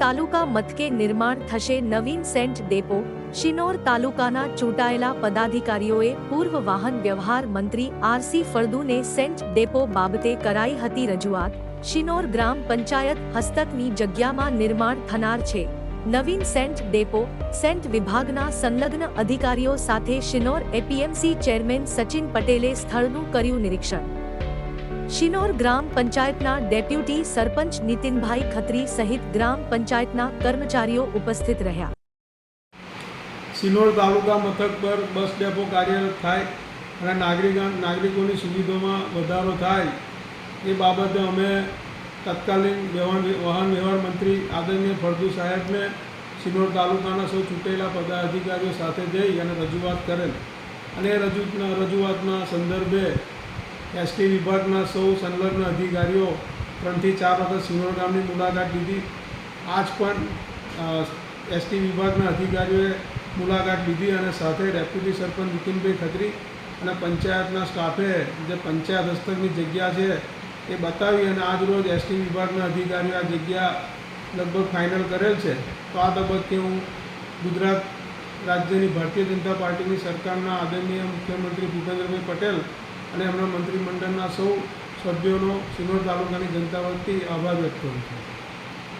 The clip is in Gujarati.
તાલુકા મથકે નિર્માણ થશે નવીન સેન્ટ ડેપો. શિનોર તાલુકાના ચૂંટાયેલા પદાધિકારીઓએ પૂર્વ વાહન વ્યવહાર મંત્રી આરસી ફળદુને સેન્ટ ડેપો બાબતે કરાઈ હતી રજૂઆત. શિનોર ગ્રામ પંચાયત હસ્તકની જગ્યામાં નિર્માણ થનાર છે. નવીન સેન્ટ ડેપો. સેન્ટ વિભાગના સંલગ્ન અધિકારીઓ સાથે શિનોર એપીએમસી ચેરમેન સચિન પટેલે સ્થળનું કર્યું નિરીક્ષણ. શિનોર ગ્રામ પંચાયતના ડેપ્યુટી સરપંચ નીતિનભાઈ ખત્રી સહિત ગ્રામ પંચાયતના કર્મચારીઓ ઉપસ્થિત રહ્યા. સિનોર તાલુકા મથક પર બસ ડેપો કાર્યરત થાય અને નાગરિક નાગરિકોની સુવિધામાં વધારો થાય એ બાબતે અમે તત્કાલીન વ્યવહાર વાહન વ્યવહાર મંત્રી આદરણીય ફળદુ સાહેબને સિનોર તાલુકાના સૌ ચૂંટેલા પદાધિકારીઓ સાથે જઈ અને રજૂઆત કરેલ. અને રજૂ રજૂઆતના સંદર્ભે એસટી વિભાગના સૌ સંલગ્ન અધિકારીઓ ત્રણથી ચાર વખત સિનોર ગામની મુલાકાત લીધી. આજ પણ એસટી વિભાગના અધિકારીઓએ મુલાકાત લીધી અને સાથે ડેપ્યુટી સરપંચ નીતિનભાઈ ખત્રી અને પંચાયતના સ્ટાફે જે પંચાયત હસ્તકની જગ્યા છે એ બતાવી અને આજરોજ એસટી વિભાગના અધિકારીઓ આ જગ્યા લગભગ ફાઇનલ કરેલ છે. તો આ તબક્કે હું ગુજરાત રાજ્યની ભારતીય જનતા પાર્ટીની સરકારના આદરણીય મુખ્યમંત્રી ભૂપેન્દ્રભાઈ પટેલ અને એમના મંત્રીમંડળના સૌ સભ્યોનો સિનોર તાલુકાની જનતા વતી આભાર વ્યક્ત કરું છું.